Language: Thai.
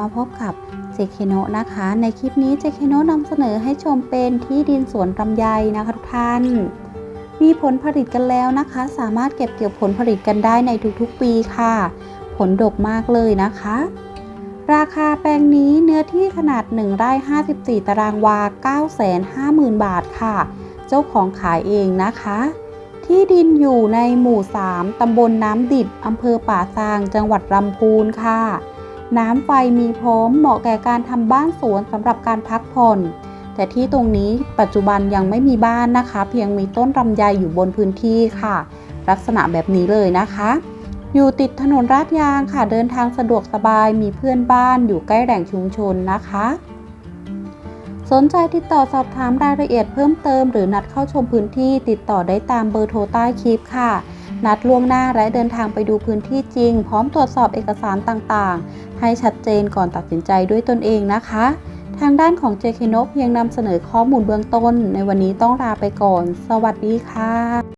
มาพบกับเจเคโนะนะคะ ในคลิปนี้เจเคโนะนำเสนอให้ชมเป็นที่ดินสวนลำไยนะคะทุกท่าน มีผลผลิตกันแล้วนะคะ สามารถเก็บเกี่ยวผลผลิตกันได้ในทุกๆปีค่ะ ผลดกมากเลยนะคะ ราคาแปลงนี้เนื้อที่ขนาด1ไร่54 ตารางวา 950,000 บาทค่ะ เจ้าของขายเองนะคะที่ดินอยู่ในหมู่ 3 ตำบลน้ำดิบ อำเภอป่าซาง จังหวัดลำพูนค่ะ น้ำไฟมีพร้อมเหมาะแก่การทำบ้านสวนสำหรับการพักผ่อน แต่ที่ตรงนี้ปัจจุบันยังไม่มีบ้านนะคะ เพียงมีต้นลำไยอยู่บนพื้นที่ค่ะ ลักษณะแบบนี้เลยนะคะ อยู่ติดถนนลาดยางค่ะ เดินทางสะดวกสบายมีเพื่อนบ้านอยู่ใกล้แหล่งชุมชนนะคะ สนใจติดต่อสอบถามรายละเอียดเพิ่มเติม หรือนัดเข้าชมพื้นที่ติดต่อได้ตามเบอร์โทรใต้คลิปค่ะ นัดล่วงหน้าและเดินทางไปดูพื้นที่จริง พร้อมตรวจสอบเอกสารต่างๆ ให้ชัดเจนก่อนตัดสินใจด้วยตนเองนะคะ ทางด้านของ JK นกเพียงนำเสนอข้อมูลเบื้องต้น ในวันนี้ต้องลาไปก่อน สวัสดีค่ะ